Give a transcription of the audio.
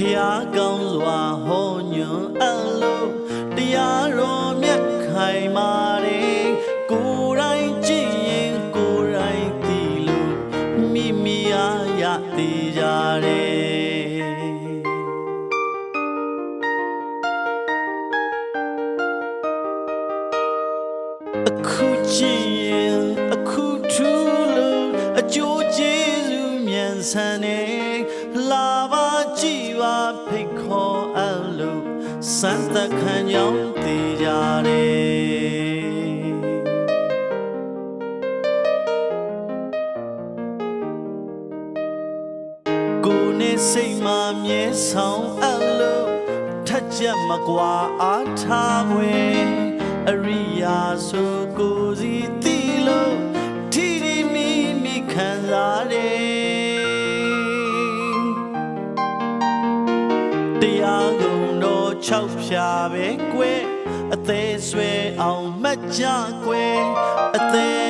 ဖျားကောင်းစွာဟောညွန်အလုံးတရားတော်မြတ်ခိုင်မာတယ်ကိုယ်တိုင်ကြည့်ရင်ကိုယ်တိုင်သိလို့မိမိအားရသေးကြတယ်အခုချင်ရင်အခုထူလို့အကျိုးကျေးဇူးမြန်ဆန်နေလာပါကြည်ပါ ဖိတ်ခေါ်အပ်လို့စံတခံကြောင်းတည်ကြတယ်ကိုယ်နဲ့စိတ်မှမြဲဆောင်အပ်လို့ထက်ချက်မကွာအားထားွယ်အရိယာဆိုကိုယ်စီတီလို့ တရားကုန်တော့၆ဖြာပဲကွယ်အသေးဆွဲအောင်မှတ်ကြကွယ်အသေးဆွဲအောင်မှတ်